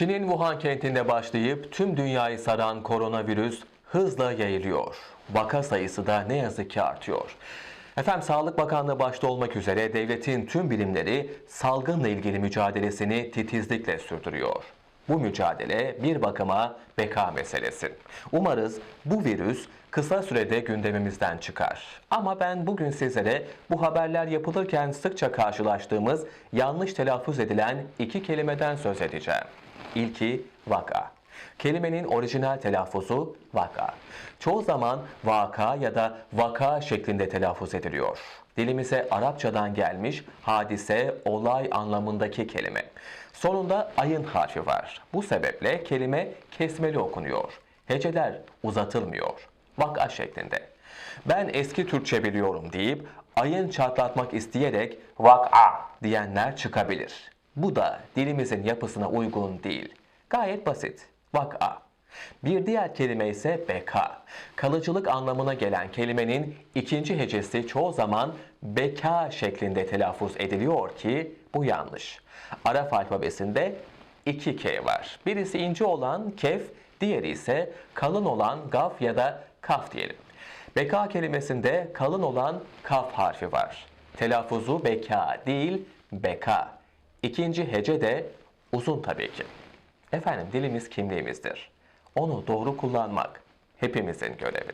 Çin'in Wuhan kentinde başlayıp tüm dünyayı saran koronavirüs hızla yayılıyor. Vaka sayısı da ne yazık ki artıyor. Efendim Sağlık Bakanlığı başta olmak üzere devletin tüm birimleri salgınla ilgili mücadelesini titizlikle sürdürüyor. Bu mücadele bir bakıma beka meselesi. Umarız bu virüs kısa sürede gündemimizden çıkar. Ama ben bugün sizlere bu haberler yapılırken sıkça karşılaştığımız yanlış telaffuz edilen iki kelimeden söz edeceğim. İlki vaka. Kelimenin orijinal telaffuzu vaka. Çoğu zaman vaka ya da vaka şeklinde telaffuz ediliyor. Dilimize Arapçadan gelmiş hadise, olay anlamındaki kelime. Sonunda ayın harfi var. Bu sebeple kelime kesmeli okunuyor. Heceler uzatılmıyor. Vaka şeklinde. Ben eski Türkçe biliyorum deyip ayın çatlatmak isteyerek vaka diyenler çıkabilir. Bu da dilimizin yapısına uygun değil. Gayet basit. Vaka. Bir diğer kelime ise beka. Kalıcılık anlamına gelen kelimenin ikinci hecesi çoğu zaman beka şeklinde telaffuz ediliyor ki bu yanlış. Arap alfabesinde iki K var. Birisi ince olan kef, diğeri ise kalın olan gaf ya da kaf diyelim. Beka kelimesinde kalın olan kaf harfi var. Telaffuzu beka değil beka. İkinci hece de uzun tabii ki. Efendim dilimiz kimliğimizdir. Onu doğru kullanmak hepimizin görevi.